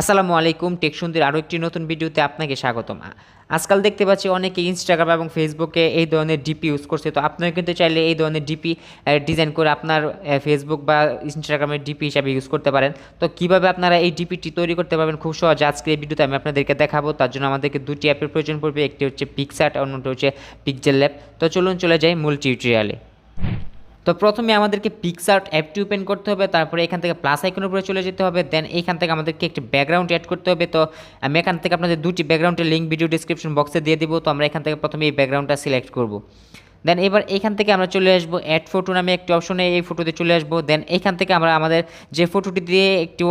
আসসালামু আলাইকুম টেক সুন্দর আরও একটি নতুন ভিডিওতে আপনাকে স্বাগতম। আজকাল দেখতে পাচ্ছি অনেকে ইনস্টাগ্রাম এবং ফেসবুকে এই ধরনের ডিপি ইউজ করছে। তো আপনারা কিন্তু চাইলে এই ধরনের ডিপি ডিজাইন করে আপনার ফেসবুক বা ইনস্টাগ্রামের ডিপি হিসাবে ইউজ করতে পারেন। তো কীভাবে আপনারা এই ডিপিটি তৈরি করতে পারবেন? খুব সহজ আজকে এই ভিডিওতে আমি আপনাদেরকে দেখাবো। তার জন্য আমাদেরকে দুটি অ্যাপের প্রয়োজন পড়বে। একটি হচ্ছে পিকসার্ট অন্যটি হচ্ছে পিকজেল ল্যাব তো চলুন চলে যাই মূল টিউটোরিয়ালে তো প্রথমে আমাদেরকে পিকসার্ট অ্যাপটি ওপেন করতে হবে, তারপরে এখান থেকে প্লাস আইকনের উপরে চলে যেতে হবে দেন এখান থেকে আমাদেরকে একটি ব্যাকগ্রাউন্ড অ্যাড করতে হবে, তো আমি এখান থেকে আপনাদের দুটি ব্যাকগ্রাউন্ডের লিঙ্ক ভিডিও ডিসক্রিপশন বক্সে দিয়ে দিব, তো আমরা এখান থেকে প্রথমে এই ব্যাকগ্রাউন্ডটা সিলেক্ট করব। দেন এবার এখান থেকে আমরা চলে আসব অ্যাড ফটো নামে একটি অপশনে এই ফটোতে চলে আসব। দেন এখান থেকে আমরা আমাদের যে ফটোটি দিয়ে একটি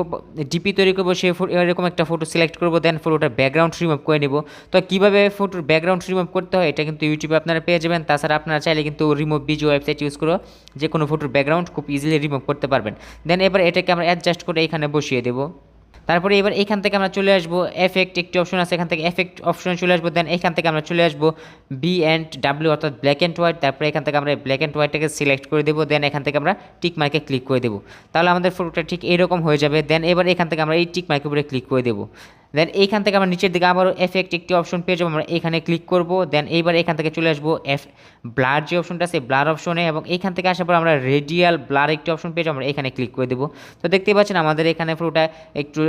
ডিপি তৈরি করব সেই এরকম একটা ফটো সিলেক্ট করব। দেন ফটোটার ব্যাকগ্রাউন্ড রিমুভ করে নিব। তো কীভাবে ফটোর ব্যাকগ্রাউন্ড রিমুভ করতে হয়, এটা কিন্তু ইউটিউবে আপনারা পেয়ে যাবেন। তাছাড়া আপনারা চাইলে কিন্তু রিমুভ বিজি ওয়েবসাইট ইউজ করে যে কোনো ফটোর ব্যাকগ্রাউন্ড খুব ইজিলি রিমুভ করতে পারবেন। দেন এবার এটাকে আমরা অ্যাডজাস্ট করে এখানে বসিয়ে দেবো। তারপরে এবার এখান থেকে আমরা চলে আসব এফেক্ট একটি অপশন আছে, এখান থেকে এফেক্ট অপশনে চলে আসব দেন এখান থেকে আমরা চলে আসব বি অ্যান্ড ডাব্লিউ অর্থাৎ ব্ল্যাক অ্যান্ড হোয়াইট তারপরে এখান থেকে আমরা ব্ল্যাক অ্যান্ড হোয়াইটকে সিলেক্ট করে দেবো দেন এখান থেকে আমরা টিক মার্কে ক্লিক করে দেবো। তাহলে আমাদের ফটোটা ঠিক এরকম হয়ে যাবে দেন এবার এখান থেকে আমরা এই টিক মার্কের উপরে ক্লিক করে দেবো। দেন এইখান থেকে আমরা নিচের দিকে আবারও এফেক্ট একটি অপশন পেয়ে যাব। আমরা এখানে ক্লিক করব। দেন এইবার এখান থেকে চলে আসব এফ ব্লার যে অপশনটা আছে ব্লার অপশনে এবং এইখান থেকে আসার পর আমরা রেডিয়াল ব্লার একটি অপশন পেয়ে যাব। আমরা এখানে ক্লিক করে দেবো। তো দেখতে পাচ্ছেন আমাদের এখানে পুরোটা একটু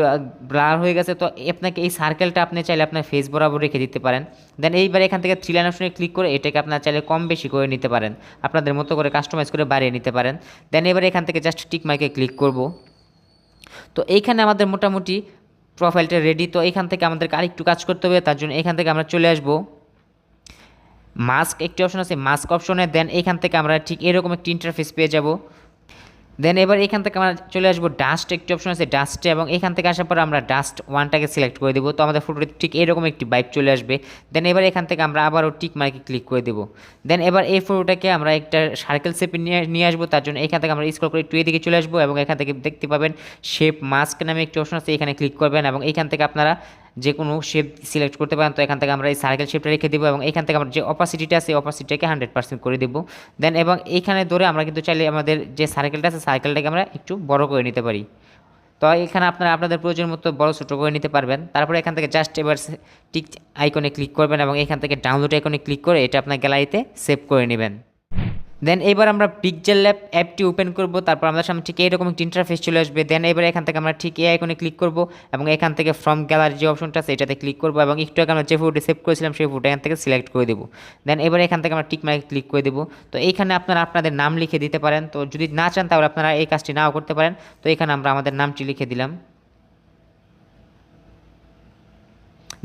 ব্লার হয়ে গেছে। তো আপনাকে এই সার্কেলটা আপনি চাইলে আপনার ফেস বরাবর রেখে দিতে পারেন। দেন এইবার এখান থেকে থ্রি লাইন অপশনে ক্লিক করে এটাকে আপনার চাইলে কম বেশি করে নিতে পারেন। আপনাদের মতো করে কাস্টমাইজ করে বাড়িয়ে নিতে পারেন। দেন এবার এখান থেকে জাস্ট টিক মাইকে ক্লিক করব। তো এইখানে আমাদের মোটামুটি প্রোফাইলটা রেডি তো এখান থেকে আমাদেরকে আরেকটু কাজ করতে হবে, তার জন্য এখান থেকে আমরা চলে আসব। মাস্ক একটি অপশন আছে মাস্ক অপশনে দেন এখান থেকে আমরা ঠিক এরকম একটি ইন্টারফেস পেয়ে যাব। দেন এবার এখান থেকে আমরা চলে আসব ডাস্ট একটি অপশন আছে ডাস্টে এবং এখান থেকে আসার পর আমরা ডাস্ট ওয়ানটাকে সিলেক্ট করে দেবো। তো আমাদের ফটোতে ঠিক এরকম একটি বাইক চলে আসবে। দেন এবার এখান থেকে আমরা আবারও টিক মার্কে ক্লিক করে দেবো। দেন এবার এই ফটোটাকে আমরা একটা সার্কেল শেপে নিয়ে নিয়ে আসব। তার জন্য এখান থেকে আমরা স্ক্রল করে একটু এদিকে চলে আসব, এবং এখান থেকে দেখতে পাবেন শেপ মাস্ক নামে একটি অপশন আছে, এখানে ক্লিক করবেন, এবং এখান থেকে আপনারা যে কোনো শেপ সিলেক্ট করতে পারেন, তো এখান থেকে আমরা এই সার্কেল শেপটা রেখে দেবো এবং এখান থেকে আমরা যে অপাসিটিটা আছে অপাসিটিটাকে হান্ড্রেড পার্সেন্ট করে দেবো। দেন এবং এইখানে ধরে আমরা কিন্তু চাইলে আমাদের যে সার্কেলটা আছে সার্কেলটাকে আমরা একটু বড় করে নিতে পারি। তো এখানে আপনারা আপনাদের প্রয়োজন মতো বড়, ছোটো করে নিতে পারবেন। তারপরে এখান থেকে জাস্ট এবার টিক আইকনে ক্লিক করবেন এবং এখান থেকে ডাউনলোড আইকনে ক্লিক করে এটা আপনার গ্যালারিতে সেভ করে নেবেন। দেন এবার আমরা পিকজেল ল্যাব অ্যাপটি ওপেন করব, তারপর আমাদের সামনে ঠিক এরকম একটি ইন্টারফেস চলে আসবে। দেন এবার এখান থেকে আমরা ঠিক এই আইকনে ক্লিক করব এবং এখান থেকে ফ্রম গ্যালারি যে অপশনটা আছে, এটাতে ক্লিক করব এবং একটু আগে আমরা যে ফটো সেভ করেছিলাম, সেই ফটো এখান থেকে সিলেক্ট করে দেবো। দেন এবার এখান থেকে আমরা টিক মার্কে ক্লিক করে দেবো। তো এইখানে আপনারা আপনাদের নাম লিখে দিতে পারেন। তো যদি না চান, তাহলে আপনারা এই কাজটি নাও করতে পারেন। তো এখানে আমরা আমাদের নামটি লিখে দিলাম।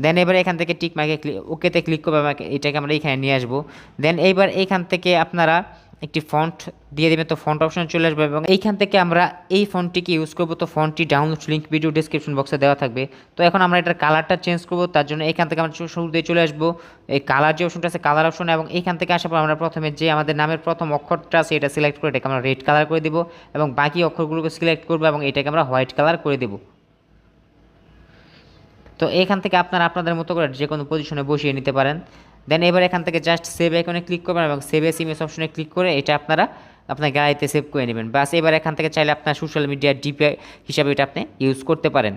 দেন এবার এখান থেকে টিক মার্কে ওকেতে ক্লিক করব, আমাকে এটাকে আমরা এখানে নিয়ে আসব। দেন এইবার এইখান থেকে আপনারা একটি ফন্ট দিয়ে দেবেন, তো ফন্ট অপশন চলে আসবে এবং এইখান থেকে আমরা এই ফন্টটিকে ইউজ করব, তো ফন্টটি ডাউনলোড লিঙ্ক ভিডিও ডিসক্রিপশন বক্সে দেওয়া থাকবে। তো এখন আমরা এটার কালারটা চেঞ্জ করব, তার জন্য এখান থেকে আমরা শুরু দিয়ে চলে আসব। এই কালার যে অপশনটা আছে কালার অপশন এবং এইখান থেকে আসার পর আমরা প্রথমে যে আমাদের নামের প্রথম অক্ষরটা আছে, এটা সিলেক্ট করে এটাকে আমরা রেড কালার করে দেবো এবং বাকি অক্ষরগুলোকে সিলেক্ট করব এবং এটাকে আমরা হোয়াইট কালার করে দেবো। তো এখান থেকে আপনারা আপনাদের মতো করে যে কোনো পজিশনে বসিয়ে নিতে পারেন। দেন এবার এখান থেকে জাস্ট সেভ আইকনে ক্লিক করবেন এবং সেভ এস ইমেজ অপশনে ক্লিক করে এটা আপনারা আপনার গ্যালারিতে সেভ করে নেবেন। বাস এবার এখান থেকে চাইলে আপনার সোশ্যাল মিডিয়ার ডিপি হিসাবে এটা আপনি ইউজ করতে পারেন।